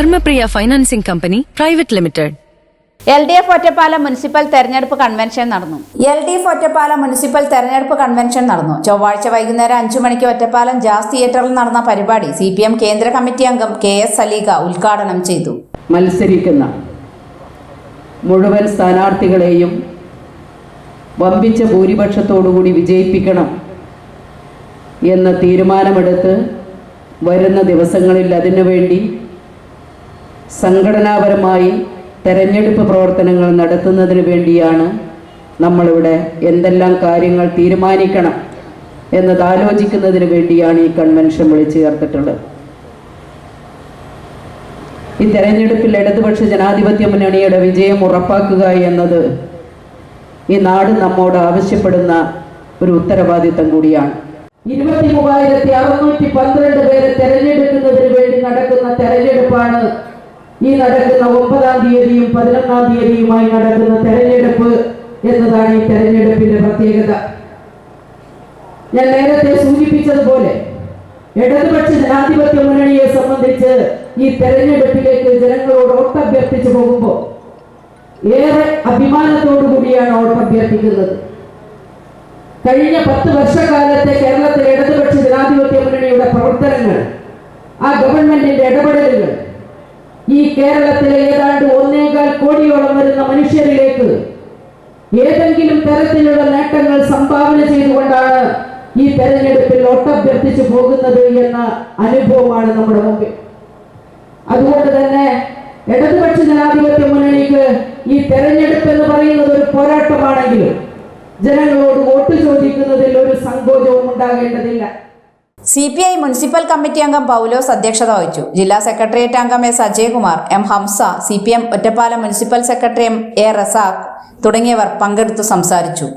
Dharmapriya financing company private limited. L D F Ottapalam municipal തെരഞ്ഞെടുപ്പ് convention നടന്നു. L D F Ottapalam municipal തെരഞ്ഞെടുപ്പ് convention നടന്നു. ചൊവ്വാഴ്ച വൈകുന്നേരം അഞ്ചു മണിക്ക് ഒറ്റപ്പാലം ജാസ് തിയേറ്ററിൽ നടന്ന പരിപാടി സി പി എം കേന്ദ്ര കമ്മിറ്റി അംഗം കെ എസ് സലീഗ ഉദ്ഘാടനം ചെയ്തു. മത്സരിക്കുന്ന മുഴുവൻ സ്ഥാനാർത്ഥികളെയും വമ്പിച്ച ഭൂരിപക്ഷത്തോടുകൂടി വിജയിപ്പിക്കണം എന്ന തീരുമാനമെടുത്ത് വരുന്ന ദിവസങ്ങളിൽ അതിനുവേണ്ടി സംഘടനാപരമായി തെരഞ്ഞെടുപ്പ് പ്രവർത്തനങ്ങൾ നടത്തുന്നതിന് വേണ്ടിയാണ് നമ്മളിവിടെ എന്തെല്ലാം കാര്യങ്ങൾ തീരുമാനിക്കണം എന്നത് ആലോചിക്കുന്നതിന് വേണ്ടിയാണ് ഈ കൺവെൻഷൻ വിളിച്ചു ചേർത്തിട്ടുള്ളത്. ഈ തെരഞ്ഞെടുപ്പിൽ ഇടതുപക്ഷ ജനാധിപത്യ മുന്നണിയുടെ വിജയം ഉറപ്പാക്കുക എന്നത് ഈ നാട് നമ്മോട് ആവശ്യപ്പെടുന്ന ഒരു ഉത്തരവാദിത്തം കൂടിയാണ്. ഇരുപത്തി മൂവായിരത്തി അറുന്നൂറ്റി പന്ത്രണ്ട് ഈ നടക്കുന്ന ഒമ്പതാം തീയതിയും പതിനൊന്നാം തീയതിയുമായി നടക്കുന്ന തെരഞ്ഞെടുപ്പ് എന്നതാണ് ഈ തെരഞ്ഞെടുപ്പിന്റെ പ്രത്യേകത. ഞാൻ നേരത്തെ സൂചിപ്പിച്ചതുപോലെ ഇടതുപക്ഷ ജനാധിപത്യ മുന്നണിയെ സംബന്ധിച്ച് ഈ തെരഞ്ഞെടുപ്പിലേക്ക് ജനങ്ങളോട് ഒട്ടഭ്യർത്ഥിച്ചു പോകുമ്പോൾ ഏറെ അഭിമാനത്തോടു കൂടിയാണ് വോട്ടഭ്യർത്ഥിക്കുന്നത്. കഴിഞ്ഞ പത്ത് വർഷക്കാലത്തെ കേരളത്തിലെ ഇടതുപക്ഷ ജനാധിപത്യ മുന്നണിയുടെ പ്രവർത്തനങ്ങൾ ആ ഗവൺമെന്റിന്റെ ഇടപെടലുകൾ ഈ കേരളത്തിലെ ഏതാണ്ട് ഒന്നേകാൽ കോടിയോളം വരുന്ന മനുഷ്യരിലേക്ക് ഏതെങ്കിലും തരത്തിലുള്ള നേട്ടങ്ങൾ സംഭാവന ചെയ്തുകൊണ്ടാണ് ഈ തെരഞ്ഞെടുപ്പിൽ ഒട്ടഭ്യർത്ഥിച്ചു പോകുന്നത് എന്ന അനുഭവമാണ് നമ്മുടെ മുമ്പിൽ. അതുകൊണ്ട് തന്നെ ഇടതുപക്ഷ ജനാധിപത്യ മുന്നണിക്ക് ഈ തെരഞ്ഞെടുപ്പ് എന്ന് പറയുന്നത് ഒരു പോരാട്ടമാണെങ്കിലും ജനങ്ങളോട് വോട്ട് ചോദിക്കുന്നതിൽ ഒരു സങ്കോചവും ഉണ്ടാകേണ്ടതില്ല. C P I municipal committee അംഗം പൗലോസ് അധ്യക്ഷത വഹിച്ചു. ജില്ലാ സെക്രട്ടേറിയറ്റ് അംഗം S Ajayakumar M Hamsa C P M Ottapalam municipal secretary M A Razak തുടങ്ങിയവർ പങ്കെടുത്തു സംസാരിച്ചു.